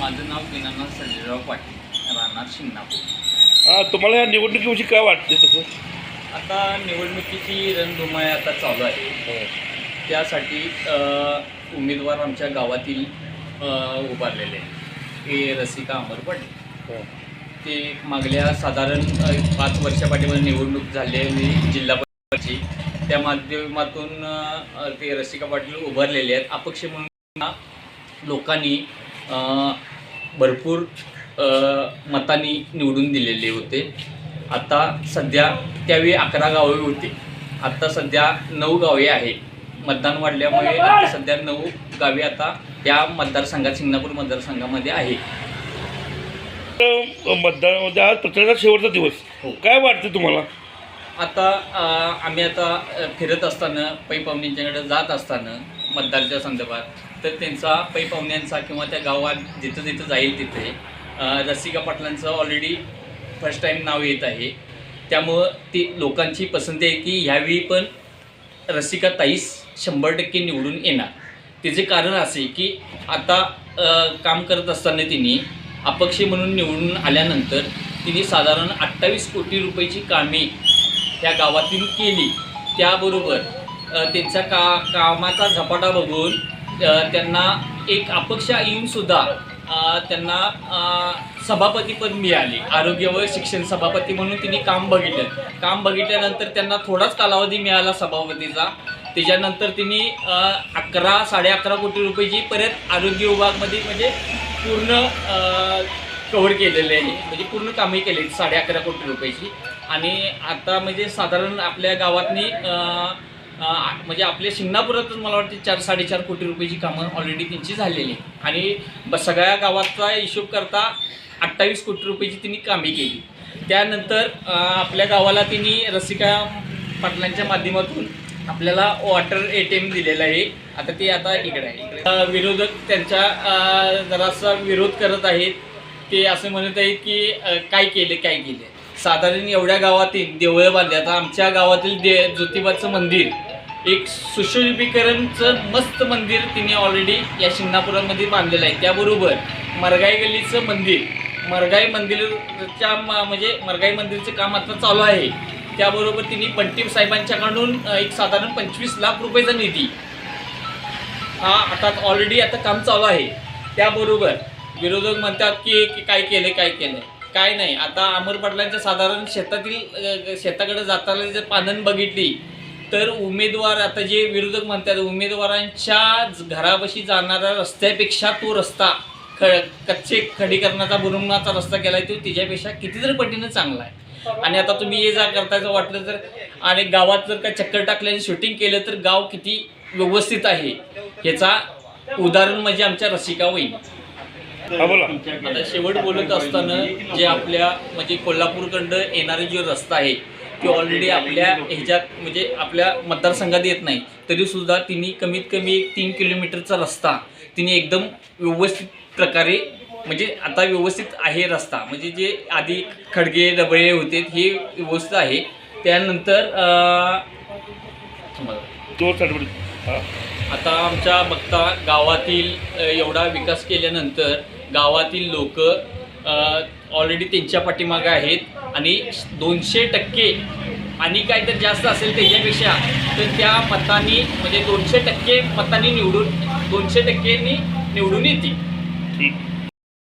माझं नाव दीनानाथ संजयराव पाटील राहणार शिंगणापूर. हा, तुम्हाला या निवडणुकीविषयी काय वाटते तसं? आता निवडणुकीची रणधुमाळी आता चालू आहे. त्यासाठी अ, उमेदवार आमच्या गावातील उभारलेले. हे रसिका अमर पाटील ते मागल्या साधारण पाच वर्षापाठीमध्ये निवडणूक झालेली जिल्हा परिषदची. त्या माध्यमातून ते रसिका पाटील उभारलेले आहेत. अपक्ष म्हणून लोकांनी भरपूर मतांनी निवडून दिलेले होते. आता सध्या त्यावेळी अकरा गावे होते. आता सध्या नऊ गावे आहे मतदान वाढल्यामुळे आता सध्या नऊ गावे आता त्या मतदारसंघात सिंगणापूर मतदारसंघामध्ये आहे. मतदानामध्ये आज प्रचाराचा शेवटचा दिवस. हो. काय वाटते तुम्हाला? आता आम्ही आता फिरत असताना पै पाहुण्यांच्याकडे जात असताना मतदारच्या संदर्भात तर त्यांचा पै पाहुण्यांचा किंवा त्या गावात जिथं जिथं जाईल तिथे रसिका पाटलांचं ऑलरेडी फर्स्ट टाईम नाव येत आहे. त्यामुळं ती लोकांची पसंती आहे की ह्यावेळी पण रसिका ताईस शंभर टक्के निवडून येणार. तिचे कारण असे की आता काम करत असताना तिने अपक्ष म्हणून निवडून आल्यानंतर तिने साधारण अठ्ठावीस कोटी रुपयाची कामे त्या गावातील केली. त्याबरोबर त्यांच्या का कामाचा झपाटा बघून त्यांना एक अपक्ष येऊनसुद्धा त्यांना सभापती सभापतीपद मिळाले. आरोग्य व शिक्षण सभापती म्हणून तिने काम बघितलं. काम बघितल्यानंतर त्यांना थोडाच कालावधी मिळाला सभापतीचा. त्याच्यानंतर तिने अकरा साडे अकरा कोटी रुपयाची परत आरोग्य विभागमध्ये म्हणजे पूर्ण कव्हर केलेले आहे. म्हणजे पूर्ण कामे केली साडे अकरा कोटी रुपयाची. आणि आता म्हणजे साधारण आपल्या गावातनी म्हणजे आपल्या शिंगणापुरातच मला वाटते चार साडेचार कोटी रुपयाची कामं ऑलरेडी त्यांची झालेली आहे. आणि ब सगळ्या गावाचा हिशोब करता अठ्ठावीस कोटी रुपयाची त्यांनी कामे केली. त्यानंतर आपल्या गावाला त्यांनी रसिका पाटलांच्या माध्यमातून आपल्याला वॉटर ए टी एम दिलेलं आहे. आता ते आता इकडे आहे. विरोधक त्यांच्या जरासा विरोध करत आहेत. ते असं म्हणत आहेत की काय केले काय केले? साधारण एवढ्या गावातील देवळं बांधले आता आमच्या गावातील दे ज्योतिबाचं मंदिर एक सुशोभीकरणचं मस्त मंदिर तिने ऑलरेडी या शिंगणापुरामध्ये बांधलेलं आहे. त्याबरोबर मरगाई गल्लीचं मंदिर. मरगाई मंदिरच्या म्हणजे मरगाई मंदिरचं काम आता चालू आहे. त्याबरोबर तिने बंटीम साहेबांच्याकडून एक साधारण पंचवीस लाख रुपयाचा निधी. हा आता ऑलरेडी आता काम चालू आहे. त्याबरोबर विरोधक म्हणतात की काय केलं काय केलं? काय नाही. आता अमर पाटलांच्या साधारण शेतातील शेताकडे जाताना जर पानं बघितली तर उमेदवार आता जे विरोधक म्हणतात उमेदवारांच्या घरापाशी जाणाऱ्या रस्त्यापेक्षा तो रस्ता ख कच्चे खडीकरणाचा बुरुंगणाचा रस्ता केला आहे तो तिच्यापेक्षा कितीतरी पटीनं चांगला आहे. आणि आता तुम्ही ये जा करतायचं वाटलं तर आणि गावात जर का चक्कर टाकल्याने शूटिंग केलं तर गाव किती व्यवस्थित आहे ह्याचा उदाहरण म्हणजे आमच्या रसिका वहिनी. हा बोला. आता शेवट बोलत असताना जे आपल्या म्हणजे कोल्हापूरकडं येणारे जो रस्ता आहे ते ऑलरेडी आपल्या ह्याच्यात म्हणजे आपल्या मतदारसंघात येत नाही. तरी सुद्धा तिने कमीत कमी एक तीन किलोमीटरचा रस्ता तिने एकदम व्यवस्थित प्रकारे म्हणजे आता व्यवस्थित आहे रस्ता. म्हणजे जे आधी खडगे डबळे होते हे व्यवस्थित आहे. त्यानंतर आता आमच्या बघता गावातील एवढा विकास केल्यानंतर गावातील लोक ऑलरेडी त्यांच्या पाठीमागे आहेत. आणि दोनशे टक्के आणि काय तर जास्त असेल त्याच्यापेक्षा तर त्या मतांनी म्हणजे दोनशे टक्के मतांनी निवडून दोनशे टक्केनी निवडून येतील. ठीक.